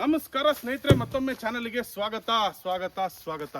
ನಮಸ್ಕಾರ ಸ್ನೇಹಿತರೆ ಮತ್ತೊಮ್ಮೆ ಚಾನಲ್ಗೆ ಸ್ವಾಗತ ಸ್ವಾಗತ ಸ್ವಾಗತ.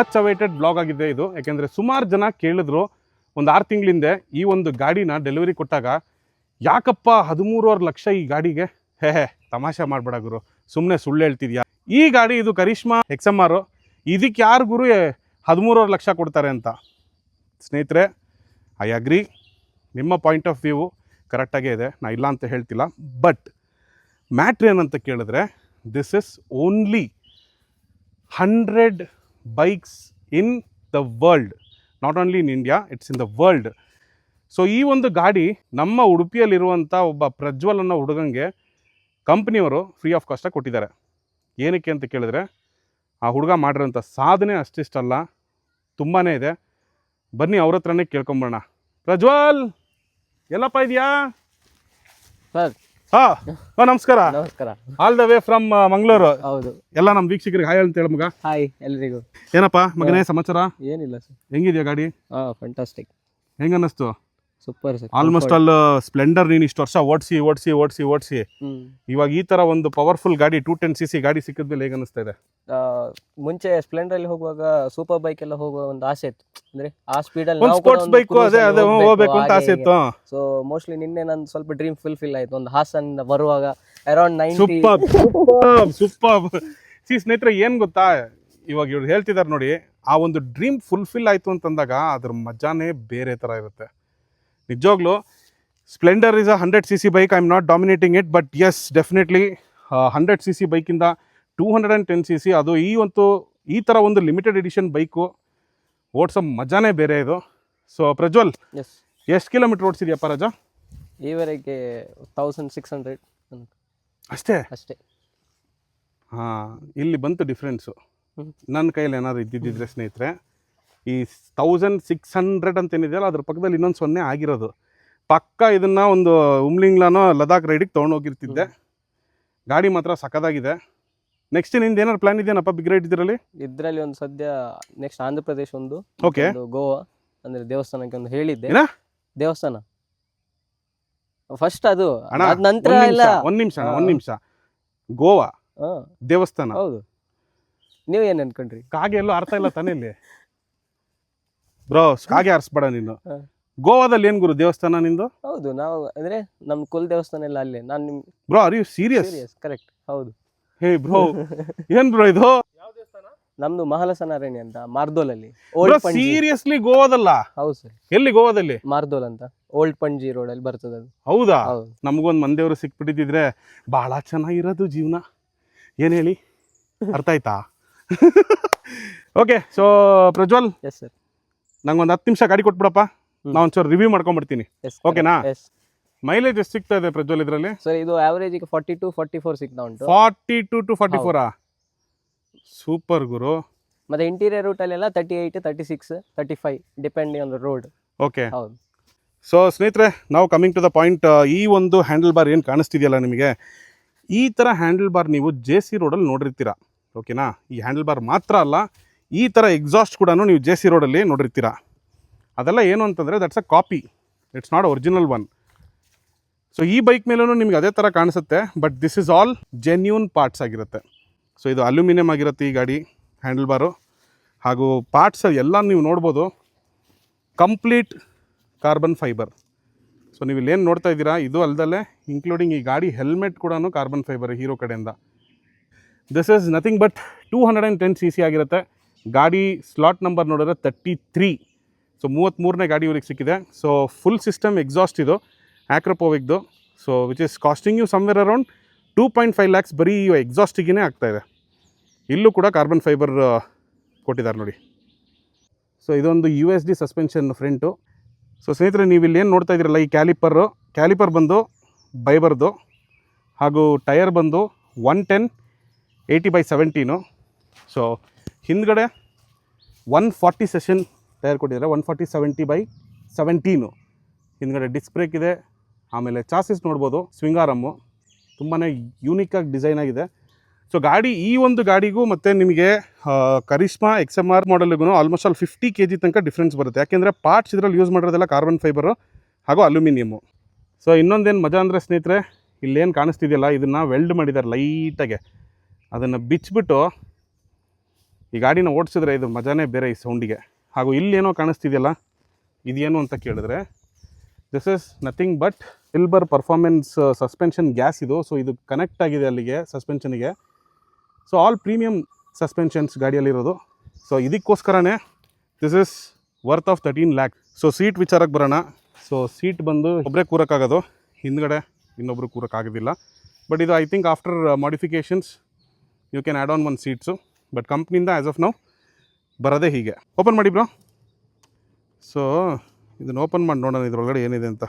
ಮಚ್ ಅವೈಟೆಡ್ ಬ್ಲಾಗ್ ಆಗಿದೆ ಇದು. ಯಾಕೆಂದರೆ ಸುಮಾರು ಜನ ಕೇಳಿದ್ರು, ಒಂದು ಆರು ತಿಂಗಳಿಂದೆ ಈ ಒಂದು ಗಾಡಿನ ಡೆಲಿವರಿ ಕೊಟ್ಟಾಗ, ಯಾಕಪ್ಪ ಹದಿಮೂರುವರೆ ಲಕ್ಷ ಈ ಗಾಡಿಗೆ? ಹೇ ಹೇ, ತಮಾಷೆ ಮಾಡಬೇಡ ಗುರು. ಸುಮ್ಮನೆ ಸುಳ್ಳು ಹೇಳ್ತಿದ್ಯಾ? ಈ ಗಾಡಿ ಇದು ಕರಿಷ್ಮಾ ಎಕ್ಸ್ ಎಂ ಆರು ಇದಕ್ಕೆ ಯಾರು ಗುರು ಹದಿಮೂರುವರೆ ಲಕ್ಷ ಕೊಡ್ತಾರೆ ಅಂತ? ಸ್ನೇಹಿತರೆ ಐ ಅಗ್ರಿ ನಿಮ್ಮ ಪಾಯಿಂಟ್ ಆಫ್ ವ್ಯೂ ಕರೆಕ್ಟಾಗೇ ಇದೆ. ನಾ ಇಲ್ಲ ಅಂತ ಹೇಳ್ತಿಲ್ಲ. ಬಟ್ ಮ್ಯಾಟ್ರ್ ಏನಂತ ಕೇಳಿದ್ರೆ this is only hundred bikes in the world not only in India it's in the world so ಈ ಒಂದು ಗಾಡಿ ನಮ್ಮ ಉಡುಪಿಯಲ್ಲಿರುವಂಥ ಒಬ್ಬ ಪ್ರಜ್ವಲ್ ಅನ್ನೋ ಹುಡುಗಂಗೆ ಕಂಪ್ನಿಯವರು ಫ್ರೀ ಆಫ್ ಕಾಸ್ಟಾಗಿ ಕೊಟ್ಟಿದ್ದಾರೆ. ಏನಕ್ಕೆ ಅಂತ ಕೇಳಿದ್ರೆ, ಆ ಹುಡುಗ ಮಾಡಿರೋಂಥ ಸಾಧನೆ ಅಷ್ಟಿಷ್ಟಲ್ಲ ತುಂಬಾ ಇದೆ. ಬನ್ನಿ ಅವ್ರ ಹತ್ರನೇ ಕೇಳ್ಕೊಂಬೋಣ ಪ್ರಜ್ವಲ್, ಎಲ್ಲಪ್ಪ ಇದೆಯಾ? ಸರ್ ಹಾಂ ನಮಸ್ಕಾರ. ನಮಸ್ಕಾರ. All the way from Mangaluru. ಹೌದು. ಎಲ್ಲ ನಮ್ಮ ವೀಕ್ಷಕರಿಗೆ ಹಾಯ್ ಅಂತ ಹೇಳಿ ಮಗ. ಹಾಯ್ ಎಲ್ರಿಗೂ. ಏನಪ್ಪ ಮಗನೇ ಸಮಾಚಾರ? ಏನಿಲ್ಲ ಸರ್. ಹೆಂಗಿದ್ಯಾ ಗಾಡಿ? ಹಾ ಫಂಟಾಸ್ಟಿಕ್ ಹೆಂಗ ಅನ್ನಿಸ್ತು super sir almost all Splendor ನೀನು ಇಷ್ಟು ವರ್ಷ ಓಡಿಸಿ ಓಡಿಸಿ ಓಡಿಸಿ ಓಡಿಸಿ. ಇವಾಗ ಈ ತರ ಒಂದು ಪವರ್ಫುಲ್ ಗಾಡಿ ಟೂ ಟೆನ್ ಸಿ ಸಿ ಗಾಡಿ ಸಿಕ್ಕಿದ್ಮೇಲೆ ಹೇಗೆ ಅನಿಸ್ತಾ ಇದೆ? ಮುಂಚೆ ಸ್ಪ್ಲೆಂಡರ್ ಅಲ್ಲಿ ಹೋಗುವಾಗ ಸೂಪರ್ ಬೈಕ್ ಎಲ್ಲ ಹೋಗುವ ಒಂದು ಆಸೆ ಇತ್ತು. ಅಂದ್ರೆ ಆ ಸ್ಪೀಡ್ ಅಲ್ಲಿ ಸ್ಪೋರ್ಟ್ಸ್ ಬೈಕ್ ಅದೇ ಅದೇ ಹೋಗ್ಬೇಕು ಅಂತ ಆಸೆ ಇತ್ತು. ಸೊ ಮೋಸ್ಟ್ಲಿ ನಿನ್ನೆ ನಂದು ಸ್ವಲ್ಪ ಡ್ರೀಮ್ ಫುಲ್ಫಿಲ್ ಆಯ್ತು. ಒಂದು ಹಾಸನ್ ಬರುವಾಗ ಅರೌಂಡ್ ನೈನ್ ಸೂಪರ್ ಸೂಪರ್ ಸಿ ಸ್ನೇಹಿತರೆ ಏನ್ ಗೊತ್ತಾ? ಇವಾಗ ಇವ್ರು ಹೇಳ್ತಿದ್ದಾರೆ ನೋಡಿ ಆ ಒಂದು ಡ್ರೀಮ್ ಫುಲ್ಫಿಲ್ ಆಯ್ತು ಅಂತಂದಾಗ ಅದ್ರ ಮಜಾನೇ ಬೇರೆ ತರ ಇರುತ್ತೆ. ನಿಜವಾಗ್ಲೂ Splendor is a hundred C C bike I am not dominating it but yes definitely hundred C C ಬೈಕಿಂದ two hundred and ten C C ಅದು ಈ ಒಂದು ಈ ಥರ ಒಂದು ಲಿಮಿಟೆಡ್ ಎಡಿಷನ್ ಬೈಕು ಓಡಿಸೋ ಮಜಾನೇ ಬೇರೆ ಇದು. ಸೊ ಪ್ರಜ್ವಲ್ ಎಸ್ ಎಷ್ಟು ಕಿಲೋಮೀಟ್ರ್ ಓಡಿಸಿದ್ಯಪ್ಪ ರಾಜ? ಈವರೆಗೆ ತೌಸಂಡ್ ಸಿಕ್ಸ್ ಹಂಡ್ರೆಡ್ ಅಷ್ಟೇ? ಅಷ್ಟೇ. ಹಾಂ ಇಲ್ಲಿ ಬಂತು ಡಿಫ್ರೆನ್ಸು ನನ್ನ ಕೈಯಲ್ಲಿ ಏನಾದ್ರು ಇದ್ದಿದ್ದಿದ್ರೆ ಸ್ನೇಹಿತರೆ ಈ ತೌಸಂಡ್ ಸಿಕ್ಸ್ ಹಂಡ್ರೆಡ್ ಅಂತ ಏನಿದೆಯಲ್ಲ ಅದ್ರ ಪಕ್ಕದಲ್ಲಿ ಇನ್ನೊಂದು ಸೊನ್ನೆ ಆಗಿರೋದು. ಪಕ್ಕ ಇದನ್ನ ಒಂದು ಉಮ್ಲಿಂಗ್ಲಾನೋ ಲದಾಖ್ ರೈಡಿಗೆ ತೊಗೊಂಡೋಗಿರ್ತಿದ್ದೆ ಗಾಡಿ ಮಾತ್ರ ಸಖತ್ತಾಗಿದೆ ನೆಕ್ಸ್ಟ್ ನಿಂದು ಏನಾರು ಪ್ಲಾನ್ ಇದೆಯೇನಪ್ಪ ಬಿಗ್ ರೈಡ್ ಇದರಲ್ಲಿ? ಇದರಲ್ಲಿ ಒಂದು ಸದ್ಯ ನೆಕ್ಸ್ಟ್ ಆಂಧ್ರ ಪ್ರದೇಶ ಒಂದು ಓಕೆ ಗೋವಾ ಅಂದ್ರೆ ದೇವಸ್ಥಾನಕ್ಕೆ ಒಂದು ಹೇಳಿದ್ದೆ? ದೇವಸ್ಥಾನ. ಫಸ್ಟ್ ಅದು ನಂತರ ನಿಮಿಷ, ಒಂದ್ ನಿಮಿಷ ಒಂದ್ ನಿಮಿಷ. ಗೋವಾ ದೇವಸ್ಥಾನ. ಹೌದು. ನೀವು ಏನ್ ಅನ್ಕೊಂಡ್ರಿ? ಕಾಗೆ ಎಲ್ಲೋ ಅರ್ಥ ಇಲ್ಲ ತಾನೇ ಇಲ್ಲಿ? ಬ್ರೋ ಹಾಗೆ ಆರಿಸ್ಬೇಡ ನೀನು. ಗೋವಾದಲ್ಲಿ ಏನ್ ಗುರು ದೇವಸ್ಥಾನ ನಿಂದು? ಹೌದು ನಾವು ಅಂದ್ರೆ ನಮ್ ಕುಲ್ ದೇವಸ್ಥಾನ ಎಲ್ಲ ಅಲ್ಲೇ. ನಾನು ನಿಮ್ bro are you serious serious correct ಹೌದು. ಹೇ ಬ್ರೋ ಏನ್ ಬ್ರೋ ಇದು? ನಮ್ದು ಮಹಾಲಸನಾರಾಯಣಿ ಅಂತ ಮಾರ್ದೋಲ್ ಅಲ್ಲಿ ಓಲ್ಡ್ ಪಂಜಿ ಸೀರಿಯಸ್ಲಿ ಗೋವಾದಲ್ಲ? ಹೌದು ಸರ್. ಎಲ್ಲಿ ಗೋವಾದಲ್ಲಿ? ಮಾರ್ದೋಲ್ ಅಂತ ಓಲ್ಡ್ ಪಂಜಿ ರೋಡ್ ಅಲ್ಲಿ ಬರ್ತದೆ ಅದು. ಹೌದಾ? ಹೌದು. ನಮಗೊಂದು ಮಂದೇವ್ರು ಸಿಕ್ಬಿಟ್ಟಿದ್ರೆ ಬಹಳ ಚೆನ್ನಾಗಿರೋದು ಜೀವನ. ಏನ್ ಹೇಳಿ? ಅರ್ಥ ಆಯ್ತಾ? Okay so Prajwal S sir ನಂಗೊಂದು ಹತ್ತು ನಿಮಿಷ ಗಾಡಿ ಕೊಟ್ಬಿಡಪ್ಪ. ನಾವು ನಾ ಒಂಚೂರು ರಿವ್ಯೂ ಮಾಡ್ಕೊಂಡ್ಬಿಡ್ತೀನಿ ಓಕೆನಾ? ಮೈಲೇಜ್ ಎಷ್ಟು ಸಿಗ್ತಾ ಇದೆ ಪ್ರಜ್ವಲ್ ಇದರಲ್ಲಿ? ಸರ್ ಇದು ಆವರೇಜ್ ಈಗ ಫಾರ್ಟಿ ಟು ಫಾರ್ಟಿ ಫೋರ್ ಸಿಗ್ತಾ ಉಂಟು. Forty two two forty. ಫೋರಾ super ಗುರು. ಮತ್ತೆ interior ರೂಟಲ್ಲೆಲ್ಲ thirty eight thirty six thirty five depending on the road okay ಹೌದು. ಸೊ ಸ್ನೇಹಿತರೆ ನಾವು ಕಮಿಂಗ್ ಟು ದ ಪಾಯಿಂಟ್ ಈ ಒಂದು ಹ್ಯಾಂಡಲ್ ಬಾರ್ ಏನು ಕಾಣಿಸ್ತಿದೆಯಲ್ಲ ನಿಮಗೆ? ಈ ಥರ ಹ್ಯಾಂಡಲ್ ಬಾರ್ ನೀವು ಜೆ ಸಿ ರೋಡಲ್ಲಿ ನೋಡಿರ್ತೀರ. ಓಕೆನಾ ಈ ಹ್ಯಾಂಡಲ್ ಬಾರ್ ಮಾತ್ರ ಅಲ್ಲ ಈ ಥರ ಎಕ್ಸಾಸ್ಟ್ ಕೂಡ ನೀವು ಜೆ ಸಿ ರೋಡಲ್ಲಿ ನೋಡಿರ್ತೀರ. ಅದೆಲ್ಲ ಏನು ಅಂತಂದರೆ that's a copy it's not original one so ಈ ಬೈಕ್ ಮೇಲೂ ನಿಮ್ಗೆ ಅದೇ ಥರ ಕಾಣಿಸುತ್ತೆ but this is all genuine parts ಆಗಿರುತ್ತೆ. ಸೊ ಇದು ಅಲ್ಯೂಮಿನಿಯಂ ಆಗಿರುತ್ತೆ ಈ ಗಾಡಿ ಹ್ಯಾಂಡಲ್ ಬಾರು ಹಾಗೂ ಪಾರ್ಟ್ಸ್ ಎಲ್ಲ ನೀವು ನೋಡ್ಬೋದು. ಕಂಪ್ಲೀಟ್ ಕಾರ್ಬನ್ ಫೈಬರ್ ಸೊ ನೀವು ಇಲ್ಲೇನು ನೋಡ್ತಾ ಇದ್ದೀರಾ, ಇದು ಅಲ್ಲದಲ್ಲೇ ಇನ್ಕ್ಲೂಡಿಂಗ್ ಈ ಗಾಡಿ ಹೆಲ್ಮೆಟ್ ಕೂಡ ಕಾರ್ಬನ್ ಫೈಬರ್ ಹೀರೋ ಕಡೆಯಿಂದ. This is nothing but two hundred and ten C C ಆಗಿರುತ್ತೆ. ಗಾಡಿ ಸ್ಲಾಟ್ ನಂಬರ್ ನೋಡಿದ್ರೆ ತರ್ಟಿ ತ್ರೀ ಸೊ ಮೂವತ್ತ್ಮೂರನೇ ಗಾಡಿ ಇವ್ರಿಗೆ ಸಿಕ್ಕಿದೆ. ಸೊ ಫುಲ್ ಸಿಸ್ಟಮ್ ಎಕ್ಸಾಸ್ಟ್ ಇದು ಆ್ಯಕ್ರೋಪೋವಿಕ್ದು so which is costing you somewhere around two point five lakhs ಬರೀ ಎಕ್ಸಾಸ್ಟಿಗೇ ಆಗ್ತಾಯಿದೆ ಇಲ್ಲೂ ಕೂಡ ಕಾರ್ಬನ್ ಫೈಬರ್ ಕೊಟ್ಟಿದ್ದಾರೆ ನೋಡಿ. ಸೊ ಇದೊಂದು U S D suspension front so ಸ್ನೇಹಿತರೆ ನೀವು ಇಲ್ಲಿ ಏನು ನೋಡ್ತಾ ಇದ್ದೀರಲ್ಲ, ಈ ಕ್ಯಾಲಿಪರು ಕ್ಯಾಲಿಪರ್ ಬಂದು ಬೈಬರ್ದು ಹಾಗೂ ಟಯರ್ ಬಂದು one ten eighty by seventeen so ಹಿಂದ್ಗಡೆ ಒನ್ ಫಾರ್ಟಿ ಸೆಷನ್ ಟೈರ್ ಕೊಟ್ಟಿದ್ದಾರೆ. One forty seventy by seventeen ಹಿಂದ್ಗಡೆ ಡಿಸ್ಕ್ ಬ್ರೇಕ್ ಇದೆ. ಆಮೇಲೆ ಚಾಸಿಸ್ ನೋಡ್ಬೋದು ಸ್ವಿಂಗಾರಮ್ಮು ತುಂಬಾ ಯೂನಿಕಾಗಿ ಡಿಸೈನ್ ಆಗಿದೆ. ಸೊ ಗಾಡಿ, ಈ ಒಂದು ಗಾಡಿಗೂ ಮತ್ತು ನಿಮಗೆ Karishma X M R ಮಾಡಲ್ಗೂ almost all fifty K G ತನಕ ಡಿಫ್ರೆನ್ಸ್ ಬರುತ್ತೆ. ಯಾಕೆಂದರೆ ಪಾರ್ಟ್ಸ್ ಇದರಲ್ಲಿ ಯೂಸ್ ಮಾಡಿರೋದೆಲ್ಲ ಕಾರ್ಬನ್ ಫೈಬರು ಹಾಗೂ ಅಲ್ಯೂಮಿನಿಯಮ್ಮು ಸೊ ಇನ್ನೊಂದೇನು ಮಜಾ ಅಂದರೆ ಸ್ನೇಹಿತರೆ, ಇಲ್ಲೇನು ಕಾಣಿಸ್ತಿದೆಯಲ್ಲ, ಇದನ್ನು ವೆಲ್ಡ್ ಮಾಡಿದ್ದಾರೆ ಲೈಟಾಗೆ ಅದನ್ನು ಬಿಚ್ಚಿಬಿಟ್ಟು ಈ ಗಾಡಿನ ಓಡಿಸಿದ್ರೆ ಇದು ಮಜಾನೇ ಬೇರೆ ಈ ಸೌಂಡಿಗೆ ಹಾಗೂ ಇಲ್ಲೇನೋ ಕಾಣಿಸ್ತಿದೆಯಲ್ಲ, ಇದೇನು ಅಂತ ಕೇಳಿದ್ರೆ this is nothing but silver performance suspension gas ಇದು. ಸೊ ಇದು ಕನೆಕ್ಟ್ ಆಗಿದೆ ಅಲ್ಲಿಗೆ ಸಸ್ಪೆನ್ಷನಿಗೆ ಸೊ ಆಲ್ ಪ್ರೀಮಿಯಮ್ ಸಸ್ಪೆನ್ಷನ್ಸ್ ಗಾಡಿಯಲ್ಲಿರೋದು so ಇದಕ್ಕೋಸ್ಕರನೇ this is worth of thirteen lakh so seat ವಿಚಾರಕ್ಕೆ ಬರೋಣ. ಸೊ ಸೀಟ್ ಬಂದು ಒಬ್ಬರೇ ಕೂರೋಕ್ಕಾಗೋದು. ಹಿಂದ್ಗಡೆ ಇನ್ನೊಬ್ರು ಕೂರೋಕ್ಕಾಗೋದಿಲ್ಲ. ಬಟ್ ಇದು I think after modifications you can add on one seats but ಕಂಪ್ನಿಯಿಂದ as of now ಬರೋದೇ ಹೀಗೆ. ಓಪನ್ ಮಾಡಿ ಬ್ರೋ. ಸೊ ಇದನ್ನು ಓಪನ್ ಮಾಡಿ ನೋಡೋಣ ಇದ್ರೊಳಗಡೆ ಏನಿದೆ ಅಂತ.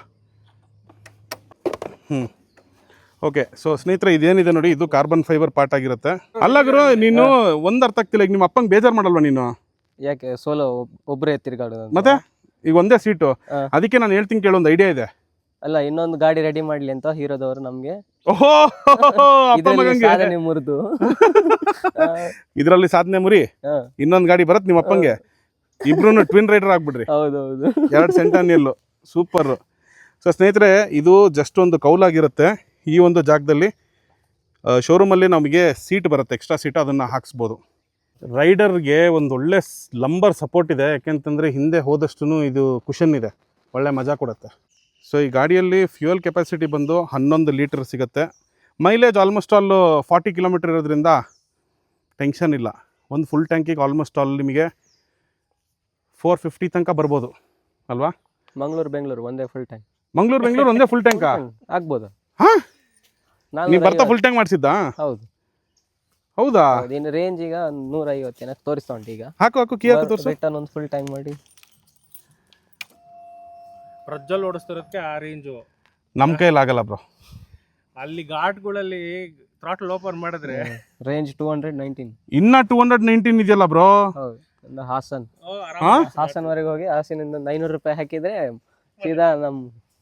ಹ್ಞೂ ಓಕೆ ಸೊ ಸ್ನೇಹಿತರೆ ಇದೇನಿದೆ ನೋಡಿ ಇದು ಕಾರ್ಬನ್ ಫೈಬರ್ ಪಾರ್ಟ್ ಆಗಿರುತ್ತೆ. ಅಲ್ಲ ಗುರು ನೀನು ಒಂದು ಅರ್ಥ ಆಗ್ತಿಲ್ಲ ಈಗ ನಿಮ್ಮ ಅಪ್ಪಂಗೆ ಬೇಜಾರು ಮಾಡಲ್ವಾ ನೀನು? ಯಾಕೆ ಸೋಲೋ ಒಬ್ಬರೇ ತಿರ್ಗಾಡೋದು? ಮತ್ತೆ? ಈಗ ಒಂದೇ ಸೀಟು. ಅದಕ್ಕೆ ನಾನು ಹೇಳ್ತೀನಿ ಕೇಳೋ ಒಂದು ಐಡಿಯಾ ಇದೆ. ಅಲ್ಲ ಇನ್ನೊಂದು ಗಾಡಿ ರೆಡಿ ಮಾಡ್ಲಿ ಅಂತ ಹೀರೋದವರು ನಮ್ಗೆ. ಓಹೋ ಅಪ್ಪ ಮಗಂಗೆ. ಮುರಿದು. ಇದರಲ್ಲಿ ಸಾಧನೆ ಮುರಿ? ಇನ್ನೊಂದು ಗಾಡಿ ಬರತ್ ನಿಮ್ಮ ಅಪ್ಪಂಗೆ? ಇಬ್ರು ಟ್ವಿನ್ ರೈಡರ್ ಆಗ್ಬಿಡ್ರಿ. ಹೌದೌದು. ಎರಡು ಸೆಂಟನಿಯಲ್ಲು ಸೂಪರ್ ಸೊ ಸ್ನೇಹಿತರೆ ಇದು ಜಸ್ಟ್ ಒಂದು ಕೌಲಾಗಿರುತ್ತೆ. ಈ ಒಂದು ಜಾಗದಲ್ಲಿ ಶೋರೂಮಲ್ಲಿ ನಮಗೆ ಸೀಟ್ ಬರುತ್ತೆ ಎಕ್ಸ್ಟ್ರಾ ಸೀಟ್ ಅದನ್ನು ಹಾಕ್ಸ್ಬೋದು. ರೈಡರ್ಗೆ ಒಂದು ಒಳ್ಳೆ ಲಂಬರ್ ಸಪೋರ್ಟ್ ಇದೆ. ಯಾಕೆಂತಂದರೆ ಹಿಂದೆ ಹೋದಷ್ಟು ಇದು ಕುಷನ್ ಇದೆ. ಒಳ್ಳೆ ಮಜಾ ಕೊಡುತ್ತೆ. ಸೊ ಈ ಗಾಡಿಯಲ್ಲಿ ಫ್ಯೂಯಲ್ ಕೆಪಾಸಿಟಿ ಬಂದು ಹನ್ನೊಂದು ಲೀಟರ್ ಸಿಗುತ್ತೆ. Mileage almost all forty kilometre ಇರೋದ್ರಿಂದ ಟೆನ್ಷನ್ ಇಲ್ಲ. ಒಂದು ಫುಲ್ ಟ್ಯಾಂಕಿಗೆ ಆಲ್ಮೋಸ್ಟ್ ಆಲ್ ನಿಮಗೆ ಫೋರ್ ಫಿಫ್ಟಿ ತನಕ ಬರ್ಬೋದು. ಅಲ್ವಾ? ಮಂಗ್ಳೂರು ಬೆಂಗಳೂರು ಒಂದೇ ಫುಲ್ ಟ್ಯಾಂಕ್ ಮಂಗ್ಳೂರು ಬೆಂಗಳೂರು ಒಂದೇ ಫುಲ್ ಟ್ಯಾಂಕ್ ಆಗ್ಬೋದು. ಹಾಂ? ನೀವು ಬರ್ತಾ ಫುಲ್ ಟ್ಯಾಂಕ್ ಮಾಡಿಸಿದ್ದಾ? ಹೌದು. ಹೌದಾ. ಇನ್ನು ರೇಂಜ್ ಈಗ ನೂರ ಐವತ್ತೇನ ತೋರಿಸ್ತಾ ಉಂಟು ಈಗ. ಹಾಕು ಹಾಕು ಕೀ ಹಾಕು ತೋರಿಸು. ರಿಟರ್ನ್ ಒಂದು ಫುಲ್ ಟ್ಯಾಂಕ್ ಮಾಡಿ. ಪ್ರಜ್ವಲ್ ಓಡಿಸ್ತಿರೋದಕ್ಕೆ ಆ ರೇಂಜು ನಮ್ಮ ಕೈಲಿ ಆಗಲ್ಲ ಬ್ರೋ ಅಲ್ಲಿ ಘಾಟ್ಗಳಲ್ಲಿ ಥ್ರಾಟಲ್ ಓಪನ್ ಮಾಡಿದ್ರೆ ರೇಂಜ್ ಟೂ ಹಂಡ್ರೆಡ್ ನೈನ್ಟೀನ್ ಇನ್ನ ಟೂ ಹಂಡ್ರೆಡ್ ನೈನ್ಟೀನ್ ಇದೆಯಲ್ಲ ಬ್ರೋ ಹೌದು. ಒಂದು ಹಾಸನ್? ಹಾಸನ್ವರೆಗೆ ಹೋಗಿ ಹಾಸನಿಂದ ನೈನೂರು ಐನೂರು ರೂಪಾಯಿ ಹಾಕಿದ್ರೆ ಸೀದಾ ನಮ್ಮ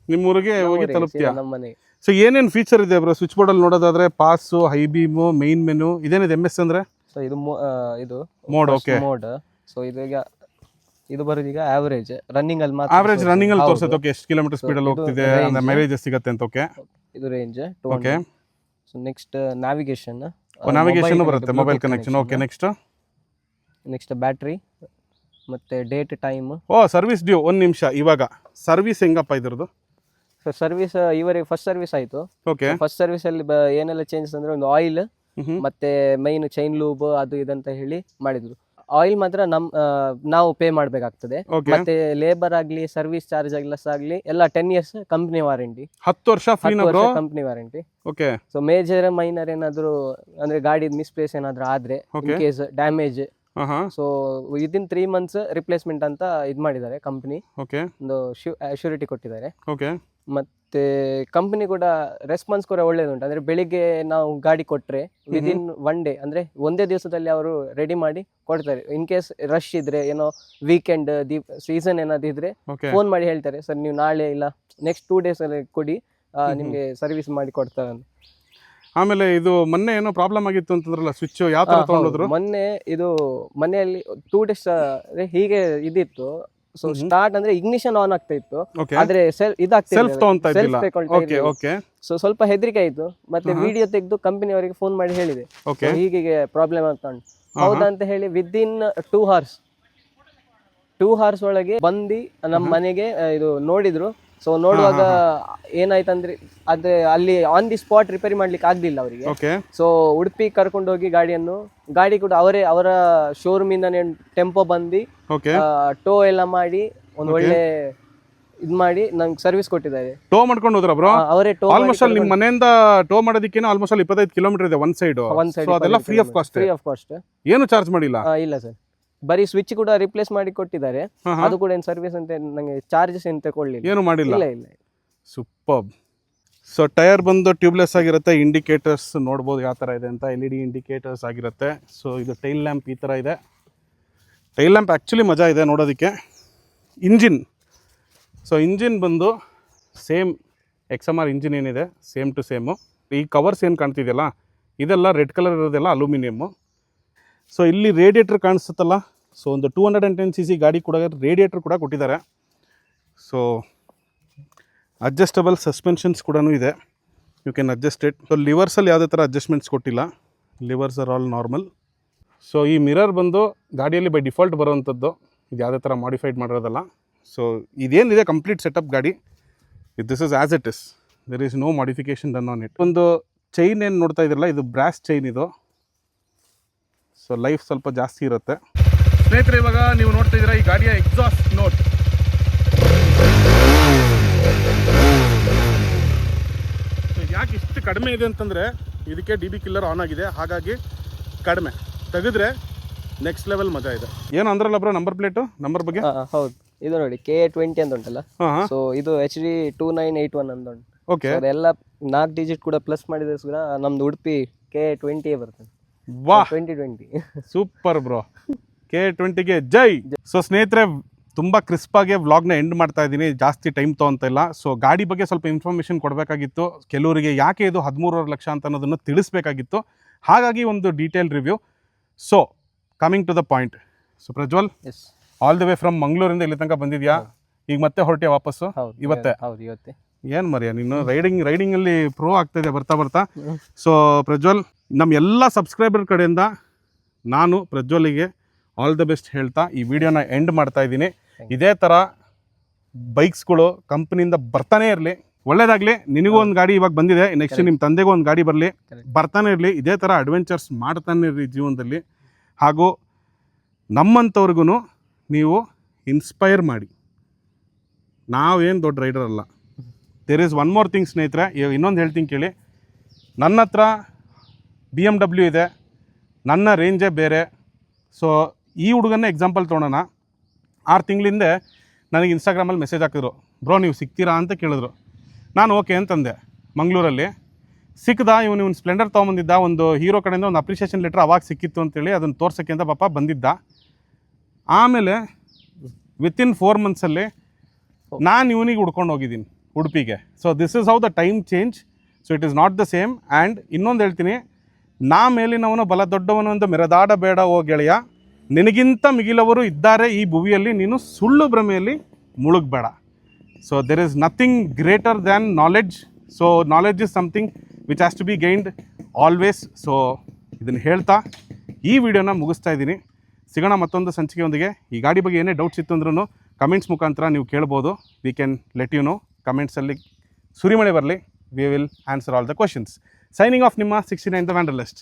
ನಿಮ್ಮ ಊರಿಗೆ ಹೋಗಿ ತಲುಪ್ತೀಯ? ನಮ್ಮ ಮನೆಗೆ. ಸೊ ಏನೇನು ಫೀಚರ್ ಇದೆ ಬ್ರೋ ಸ್ವಿಚ್ ಬೋರ್ಡಲ್ಲಿ ನೋಡೋದಾದ್ರೆ pass high beam main menu ಇದೇನಿದೆ M S ಅಂದರೆ? ಸೊ ಇದು ಮೋ- ಇದು ಮೋಡ್ ಓಕೆ ಮೋಡ್ ಸೊ ಇದು ಈಗ ಇದು ಬರೋದೀಗ ಈಗ ಆವರೇಜ್ ರನ್ನಿಂಗ್ ಅಲ್ಲಿ ಮಾತ್ರ ಆವ್ರೇಜ್. ರನ್ನಿಂಗ್ ಅಲ್ಲಿ ತೋರಿಸುತ್ತೆ ಓಕೆ ಎಷ್ಟು ಕಿಲೋಮೀಟರ್ ಸ್ಪೀಡ್ ಅಲ್ಲಿ ಹೋಗ್ತಿದೆ. ಅಂದ್ರೆ ಮೈಲೇಜ್ ಸಿಗುತ್ತೆ ಅಂತ ಓಕೆ. ಇದು range okay so next navigation navigation ಬರುತ್ತೆ mobile connection okay next next battery ಮತ್ತೆ ಡೇಟ್ ಟೈಮ್ ಓ ಸರ್ವಿಸ್ ಡ್ಯೂ ಒಂದು ನಿಮಿಷ ಇವಾಗ. ಸರ್ವಿಸ್ ಹೆಂಗಪ್ಪ ಇದ್ರದ್ದು? ಸೊ ಸರ್ವಿಸ್ ಇವರಿಗೆ ಫಸ್ಟ್ ಸರ್ವಿಸ್ ಆಯಿತು. ಓಕೆ ಫಸ್ಟ್ ಸರ್ವಿಸ್ ಅಲ್ಲಿ ಏನೆಲ್ಲ ಚೇಂಜಸ್ ಅಂದ್ರೆ ಒಂದು ಆಯಿಲ್ ಮತ್ತೆ ಮೈನ್ ಚೈನ್ ಲೂಬ್ ಅದು ಇದಂತ ಹೇಳಿ ಮಾಡಿದ್ರು. ಆಯಿಲ್ ಮಾತ್ರ ನಮ್ ಆ, ನಾವು ಪೇ ಮಾಡ್ಬೇಕಾಗ್ತದೆ. ಓಕೆ ಮತ್ತೆ ಲೇಬರ್ ಆಗ್ಲಿ ಸರ್ವಿಸ್ ಚಾರ್ಜ್ ಆಗ್ಲಸ್ ಆಗ್ಲಿ ಎಲ್ಲ ಟೆನ್ ಇಯರ್ಸ್ ಕಂಪ್ನಿ ವಾರಂಟಿ ಹತ್ತು ವರ್ಷ ಫ್ರೀನಾ ಹತ್ತು ಬ್ರೋ ವರ್ಷ company warranty okay so major minor ಏನಾದ್ರು ಅಂದ್ರೆ ಗಾಡಿ ಮಿಸ್ಪ್ಲೇಸ್ ಏನಾದ್ರು ಆದ್ರೆ Okay. Case damage so with so within three months replacement ಅಂತ ಇದ್ ಮಾಡಿದ್ದಾರೆ ಕಂಪ್ನಿ ಓಕೆ ಒಂದು ಶ್ಯೂರಿಟಿ ಕೊಟ್ಟಿದ್ದಾರೆ. ಓಕೆ ಮತ್ತೆ ಕಂಪ್ನಿ ಕೂಡ ರೆಸ್ಪಾನ್ಸ್ ಕೂಡ ಒಳ್ಳೇದುಂಟು. ಅಂದ್ರೆ ಬೆಳಿಗ್ಗೆ ನಾವು ಗಾಡಿ ಕೊಟ್ರೆ ವಿದಿನ್ ಒನ್ ಡೇ ಅಂದ್ರೆ ಒಂದೇ ದಿವಸದಲ್ಲಿ ಅವರು ರೆಡಿ ಮಾಡಿ ಕೊಡ್ತಾರೆ. ಇನ್ ಕೇಸ್ ರಶ್ ಇದ್ರೆ ಏನೋ ವೀಕೆಂಡ್ ದೀಪ್ ಸೀಸನ್ ಏನಾದ್ರು ಇದ್ರೆ ಫೋನ್ ಮಾಡಿ ಹೇಳ್ತಾರೆ ಸರ್ ನೀವು ನಾಳೆ ಇಲ್ಲ ನೆಕ್ಸ್ಟ್ ಟೂ ಡೇಸ್ ಅಲ್ಲಿ ಕೊಡಿ ನಿಮಗೆ ಸರ್ವಿಸ್ ಮಾಡಿ ಕೊಡ್ತಾರೆ ಅಂತ. ಆಮೇಲೆ ಇದು ಮೊನ್ನೆ ಏನೋ ಪ್ರಾಬ್ಲಮ್ ಆಗಿತ್ತು ಅಂತಂದ್ರಲ್ಲ ಸ್ವಿಚ್ ಯಾವ ತರ ಮೊನ್ನೆ ಇದು ಮನೆಯಲ್ಲಿ ಟೂ ಡೇಸ್ ಹೀಗೆ ಇದಿತ್ತು. ಸೊ ಸ್ಟಾರ್ಟ್ ಅಂದ್ರೆ ಇಗ್ನಿಷನ್ ಆನ್ ಆಗ್ತಾ ಇತ್ತು. ಆದ್ರೆ ಇದಾಗ್ತಾ ಸೊ ಸ್ವಲ್ಪ ಹೆದರಿಕೆ ಆಯ್ತು. ಮತ್ತೆ. ವಿಡಿಯೋ ತೆಗೆದು ಕಂಪನಿಯವರಿಗೆ ಫೋನ್ ಮಾಡಿ ಹೇಳಿದೆ. ಹೀಗೆ ಪ್ರಾಬ್ಲಮ್ ಅಂತ ಉಂಟು. ಹೌದಾ ಅಂತ ಹೇಳಿ within two hours two hours ಒಳಗೆ ಬಂದು ನಮ್ಮ ಮನೆಗೆ ಇದು ನೋಡಿದ್ರು. ಸೊ ನೋಡುವಾಗ ಏನಾಯ್ತಂದ್ರೆ ಅದೇ ಅಲ್ಲಿ ಆನ್ ದಿ ಸ್ಪಾಟ್ ರಿಪೇರಿ ಮಾಡ್ಲಿಕ್ಕೆ ಆಗ್ಲಿಲ್ಲ ಅವರಿಗೆ. ಓಕೆ ಸೊ ಉಡುಪಿ ಕರ್ಕೊಂಡು ಹೋಗಿ ಗಾಡಿಯನ್ನು ಗಾಡಿ ಕೂಡ ಅವರೇ ಅವರ ಶೋರೂಮ್ ಇಂದಾನೆ ಟೆಂಪೋ ಬಂದು ಓಕೆ ಟೋ ಎಲ್ಲ ಮಾಡಿ ಒಂದು ಒಳ್ಳೆ ಇದ್ ಮಾಡಿ ನಂಗೆ ಸರ್ವಿಸ್ ಕೊಟ್ಟಿದ್ದಾರೆ. ಟೋ ಮಾಡ್ಕೊಂಡು ಹೋದ್ರ ಬ್ರೋ ಅವರೇ ಟೋ ಆಲ್ಮೋಸ್ಟ್ ಅಲ್ಲಿ ನಿಮ್ಮ ಮನೆಯಿಂದ ಟೋ ಮಾಡೋದಕ್ಕೆ ಆಲ್ಮೋಸ್ಟ್ ಅಲ್ಲಿ ಇಪ್ಪತ್ತೈದು ಕಿಲೋಮೀಟರ್ ಇದೆ ಒನ್ ಸೈಡ್ ಒನ್ ಸೈಡ್ ಅದೆಲ್ಲ free of cost free of cost ಏನು ಚಾರ್ಜ್ ಮಾಡಿಲ್ಲ? ಇಲ್ಲ ಸರ್ ಬರೀ ಸ್ವಿಚ್ ಕೂಡ ರಿಪ್ಲೇಸ್ ಮಾಡಿ ಕೊಟ್ಟಿದ್ದಾರೆ. ಅದು ಕೂಡ ಏನು ಸರ್ವಿಸ್ ಅಂತ ನನಗೆ ನಂಗೆ ಚಾರ್ಜಸ್ ಏನು ತಗೊಳ್ಳಿಲ್ಲ. ಏನು ಮಾಡಿಲ್ಲ? ಇಲ್ಲ ಇಲ್ಲ ಸೂಪರ್ ಸೊ ಟೈರ್ ಬಂದು ಟ್ಯೂಬ್ಲೆಸ್ ಆಗಿರುತ್ತೆ ಇಂಡಿಕೇಟರ್ಸ್ ನೋಡ್ಬೋದು ಯಾವ ಥರ ಇದೆ ಅಂತ. ಎಲ್ ಇ ಡಿ ಇಂಡಿಕೇಟರ್ಸ್ ಆಗಿರುತ್ತೆ. ಸೊ ಇದು ಟೈಲ್ ಲ್ಯಾಂಪ್ ಈ ಥರ ಇದೆ. ಟೈಲ್ ಲ್ಯಾಂಪ್ ಆ್ಯಕ್ಚುಲಿ ಮಜಾ ಇದೆ ನೋಡೋದಕ್ಕೆ. ಇಂಜಿನ್ ಸೊ ಇಂಜಿನ್ ಬಂದು same X M R engine ಏನಿದೆ ಸೇಮ್ ಟು ಸೇಮು ಈ ಕವರ್ಸ್ ಏನು ಕಾಣ್ತಿದೆಯಲ್ಲ ಇದೆಲ್ಲ ರೆಡ್ ಕಲರ್ ಇರೋದೆಲ್ಲ ಅಲ್ಯೂಮಿನಿಯಮ್ಮು ಸೊ ಇಲ್ಲಿ ರೇಡಿಯೇಟ್ರ್ ಕಾಣಿಸುತ್ತಲ್ಲ? ಸೊ ಒಂದು two hundred and ten C C ಗಾಡಿ ಕೂಡ ರೇಡಿಯೇಟ್ರ್ ಕೂಡ ಕೊಟ್ಟಿದ್ದಾರೆ. ಸೊ ಅಡ್ಜಸ್ಟಬಲ್ ಸಸ್ಪೆನ್ಷನ್ಸ್ ಕೂಡ ಇದೆ. You can adjust it so ಲಿವರ್ಸಲ್ಲಿ ಯಾವುದೇ ಥರ ಅಡ್ಜಸ್ಟ್ಮೆಂಟ್ಸ್ ಕೊಟ್ಟಿಲ್ಲ. Levers are all normal so ಈ ಮಿರರ್ ಬಂದು ಗಾಡಿಯಲ್ಲಿ ಬೈ ಡಿಫಾಲ್ಟ್ ಬರುವಂಥದ್ದು. ಇದು ಯಾವುದೇ ಥರ ಮಾಡಿಫೈಡ್ ಮಾಡಿರೋದಲ್ಲ. ಸೊ ಇದೇನಿದೆ ಕಂಪ್ಲೀಟ್ ಸೆಟಪ್ ಗಾಡಿ. This is as it is there is no modification done on it ಒಂದು ಚೈನ್ ಏನು ನೋಡ್ತಾ ಇದ್ರಲ್ಲ? ಇದು ಬ್ರಾಸ್ ಚೈನ್ ಇದು. ಸೊ ಲೈಫ್ ಸ್ವಲ್ಪ ಜಾಸ್ತಿ ಇರುತ್ತೆ. ಸ್ನೇಹಿತರೆ ಇವಾಗ ನೀವು ನೋಡ್ತಾ ಇದ್ದೀರಾ ಈ ಗಾಡಿಯ ಎಕ್ಸಾಸ್ಟ್ ನೋಟ್ ಸೊ ಯಾಕೆ ಇಷ್ಟು ಕಡಿಮೆ ಇದೆ ಅಂತಂದರೆ ಇದಕ್ಕೆ ಡಿ ಬಿ ಕಿಲ್ಲರ್ ಆನ್ ಆಗಿದೆ. ಹಾಗಾಗಿ ಕಡಿಮೆ. ತೆಗೆದ್ರೆ ನೆಕ್ಸ್ಟ್ ಲೆವೆಲ್ ಮಜಾ ಇದೆ. ಏನು ಅಂದ್ರಲ್ಲ ಬ್ರೋ ನಂಬರ್ ಪ್ಲೇಟು ನಂಬರ್ ಬಗ್ಗೆ? ಹೌದು. ಇದು ನೋಡಿ ಕೆ ಟ್ವೆಂಟಿ ಅಂತ ಉಂಟಲ್ಲ ಹಾಂ. ಸೊ ಇದು H D two nine eight one ಅಂತ ಉಂಟು ಓಕೆ ಅದೆಲ್ಲ ನಾಲ್ಕು ಡಿಜಿಟ್ ಕೂಡ ಪ್ಲಸ್ ಮಾಡಿದ್ರೆ ಕೂಡ ನಮ್ದು ಉಡುಪಿ ಕೆ ಟ್ವೆಂಟಿಯೇ ಬರ್ತದೆ. ವಾ. Twenty twenty super bro K ಟ್ವೆಂಟಿಗೆ ಜೈ. ಸೊ ಸ್ನೇಹಿತರೆ ತುಂಬ ಕ್ರಿಸ್ಪಾಗೆ ವ್ಲಾಗ್ನ ಎಂಡ್ ಮಾಡ್ತಾ ಇದ್ದೀನಿ. ಜಾಸ್ತಿ ಟೈಮ್ ತೊಗೊಂತ ಇಲ್ಲ ಸೊ ಗಾಡಿ ಬಗ್ಗೆ ಸ್ವಲ್ಪ ಇನ್ಫಾರ್ಮೇಷನ್ ಕೊಡಬೇಕಾಗಿತ್ತು. ಕೆಲವರಿಗೆ ಯಾಕೆ ಇದು ಹದಿಮೂರುವರೆ ಲಕ್ಷ ಅಂತ ಅನ್ನೋದನ್ನು ತಿಳಿಸ್ಬೇಕಾಗಿತ್ತು. ಹಾಗಾಗಿ ಒಂದು detail review so coming to the point so Prajwal S all the way from ಮಂಗಳೂರಿಂದ ಇಲ್ಲಿ ತನಕ ಬಂದಿದ್ಯಾ? ಈಗ ಮತ್ತೆ ಹೊರಟೆ ವಾಪಸ್ಸು? ಇವತ್ತೆ? ಹೌದು ಇವತ್ತೇ. ಏನು ರೈಡಿಂಗ್ ನೀನು ರೈಡಿಂಗ್ ರೈಡಿಂಗಲ್ಲಿ ಪ್ರೋ ಆಗ್ತಾಯಿದೆ ಬರ್ತಾ ಬರ್ತಾ? ಸೊ ಪ್ರಜ್ವಲ್ ನಮ್ಮ ಎಲ್ಲ ಸಬ್ಸ್ಕ್ರೈಬರ್ ಕಡೆಯಿಂದ ನಾನು ಪ್ರಜ್ವಲಿಗೆ ಆಲ್ ದ ಬೆಸ್ಟ್ ಹೇಳ್ತಾ ಈ ವಿಡಿಯೋನ ಎಂಡ್ ಮಾಡ್ತಾ ಇದ್ದೀನಿ. ಇದೇ ಥರ ಬೈಕ್ಸ್ಗಳು ಕಂಪ್ನಿಯಿಂದ ಬರ್ತಾನೆ ಇರಲಿ. ಒಳ್ಳೇದಾಗಲಿ. ನಿನಗೂ ಒಂದು ಗಾಡಿ ಇವಾಗ ಬಂದಿದೆ. ನೆಕ್ಸ್ಟ್ ನಿಮ್ಮ ತಂದೆಗೂ ಒಂದು ಗಾಡಿ ಬರಲಿ. ಬರ್ತಾನೆ ಇರಲಿ. ಇದೇ ಥರ ಅಡ್ವೆಂಚರ್ಸ್ ಮಾಡ್ತಾನೆ ಇರಲಿ ಜೀವನದಲ್ಲಿ. ಹಾಗೂ ನಮ್ಮಂಥವ್ರಿಗೂ ನೀವು ಇನ್ಸ್ಪೈರ್ ಮಾಡಿ. ನಾವೇನು ದೊಡ್ಡ ರೈಡರ್ ಅಲ್ಲ. There is one more thing ಸ್ನೇಹಿತರೆ. ಇನ್ನೊಂದು ಹೇಳ್ತೀನಿ ಕೇಳಿ. ನನ್ನ ಹತ್ರ ಬಿ ಎಂ ಡಬ್ಲ್ಯೂ ಇದೆ. ನನ್ನ ರೇಂಜೇ ಬೇರೆ. ಸೊ ಈ ಹುಡುಗನ್ನೇ ಎಕ್ಸಾಂಪಲ್ ತೊಗೊಳೋಣ ಆರು ತಿಂಗಳಿಂದೆ ನನಗೆ ಇನ್ಸ್ಟಾಗ್ರಾಮಲ್ಲಿ ಮೆಸೇಜ್ ಹಾಕಿದ್ರು. ಬ್ರೋ, ನೀವು ಸಿಗ್ತೀರಾ? ಅಂತ ಕೇಳಿದ್ರು. ನಾನು ಓಕೆ ಅಂತಂದೆ. ಮಂಗಳೂರಲ್ಲಿ. ಸಿಕ್ಕದ ಇವನು ಇವನು ಸ್ಪ್ಲೆಂಡರ್ ತೊಗೊಂಬಂದಿದ್ದ. ಒಂದು ಹೀರೋ ಕಡೆಯಿಂದ ಒಂದು ಅಪ್ರಿಷಿಯೇಷನ್ ಲೆಟ್ರ್ ಅವಾಗ ಸಿಕ್ಕಿತ್ತು ಅಂತೇಳಿ ಅದನ್ನು ತೋರ್ಸೋಕ್ಕೆ ಅಂತ ಪಾಪ ಬಂದಿದ್ದ. ಆಮೇಲೆ ವಿತಿನ್ ಫೋರ್ ಮಂತ್ಸಲ್ಲಿ ನಾನು ಇವನಿಗೆ ಹುಡ್ಕೊಂಡು ಹೋಗಿದ್ದೀನಿ, ಉಡುಪಿಗೆ. So this is how the time change so it is not the same and ಇನ್ನೊಂದು ಹೇಳ್ತೀನಿ. ನಾ ಮೇಲಿನವನು ಬಲ ದೊಡ್ಡವನು ಅಂತ ಮೆರೆದಾಡ ಬೇಡ ಓ ಗೆಳೆಯ. ನಿನಗಿಂತ ಮಿಗಿಲವರು ಇದ್ದಾರೆ ಈ ಭುವಿಯಲ್ಲಿ. ನೀನು ಸುಳ್ಳು ಭ್ರಮೆಯಲ್ಲಿ ಮುಳುಗಬೇಡ. So there is nothing greater than knowledge so knowledge is something which has to be gained always so ಇದನ್ನು ಹೇಳ್ತಾ ಈ ವಿಡಿಯೋನ ಮುಗಿಸ್ತಾ ಇದ್ದೀನಿ. ಸಿಗೋಣ ಮತ್ತೊಂದು ಸಂಚಿಕೆಯೊಂದಿಗೆ. ಈ ಗಾಡಿ ಬಗ್ಗೆ ಏನೇ ಡೌಟ್ಸ್ ಇತ್ತು ಅಂದ್ರೂ ಕಮೆಂಟ್ಸ್ ಮುಖಾಂತರ ನೀವು ಕೇಳ್ಬೋದು. We can let you know ಕಮೆಂಟ್ಸಲ್ಲಿ ಸುರಿಮಳೆ ಬರಲಿ. We will answer all the questions signing off ನಿಮ್ಮ ಸಿಕ್ಸ್ಟಿ ನೈನ್ ದ ವ್ಯಾಂಡರ್ಲಿಸ್ಟ್